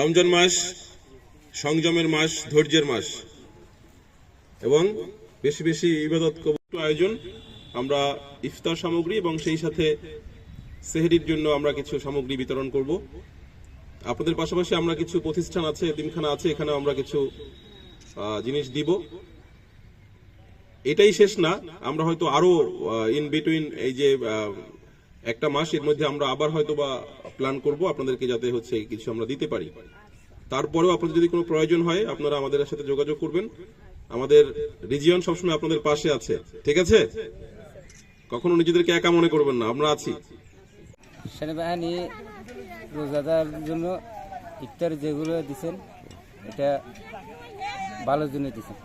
রমজান মাস সংযমের মাস, ধৈর্যের মাস। এবং বেশি বেশি ইবাদত কবুল আয়োজন আমরা ইফতার সামগ্রী এবং সেই সাথে সেহরির জন্য আমরা কিছু সামগ্রী বিতরণ করব। আপনাদের পাশাপাশি আমরা কিছু প্রতিষ্ঠান আছে, দিনখানা আছে, এখানে আমরা কিছু জিনিস দিব। এটাই শেষ না, আমরা হয়তো আরও ইন বিটুইন এই যে একটা মাস এর মধ্যে আমরা আবার হয়তো বা প্ল্যান করব আপনাদেরকে যাতে হচ্ছে কিছু আমরা দিতে পারি। তারপরেও আপনাদের যদি কোনো প্রয়োজন হয়, আপনারা আমাদের সাথে যোগাযোগ করবেন। আমাদের রিজিয়ন সবসময় আপনাদের পাশে আছে। ঠিক আছে? কখনো নিজেদেরকে একা মনে করবেন না, আমরা আছি। সেনাবাহিনী রোজাদার জন্য ইফতার যেগুলো দিচ্ছেন এটা ভালোর জন্য দিচ্ছেন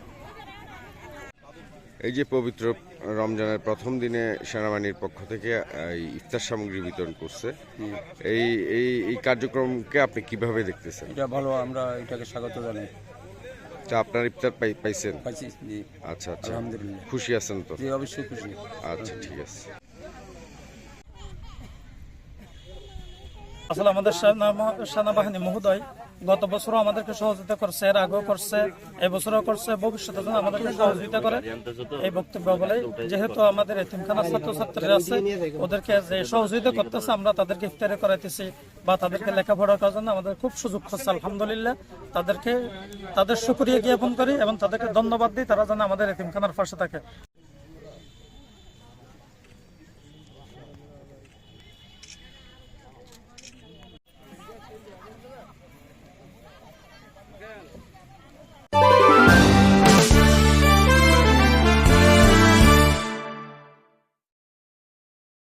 এই যে পবিত্র রমজানের প্রথম দিনে সেনাবাহিনীর পক্ষ থেকে এই ইফতার সামগ্রী বিতরণ করছে। এই এই এই কার্যক্রমকে আপনি কীভাবে দেখতেছেন? এটা ভালো আমরা এটাকে স্বাগত জানাই। তা আপনার ইফতার পাই পাইছেন? পাইছি জি। আচ্ছা আচ্ছা। আলহামদুলিল্লাহ। খুশি আছেন তো? জি অবশ্যই খুশি। আচ্ছা ঠিক আছে। আসলে আমাদের সেনা- সেনাবাহিনী মহোদয় গত বছরও আমাদেরকে সহযোগিতা করছে, এর আগেও করছে এবছরও করছে, ভবিষ্যতে যেন আমাদেরকে সহযোগিতা করে। এই বক্তব্য বলে, যেহেতু আমাদের এতিমখানা ছাত্রছাত্রীরা আছে, ওদেরকে যে সহযোগিতা করতেছে, আমরা তাদেরকে ইফতারি করাইতেছি বা তাদেরকে লেখাপড়া করার জন্য আমাদের খুব সুযোগ হচ্ছে আলহামদুলিল্লাহ। তাদেরকে, তাদের সুক্রিয়া জ্ঞাপন করি এবং তাদেরকে ধন্যবাদ দিই, তারা যেন আমাদের এতিমখানার পাশে থাকে।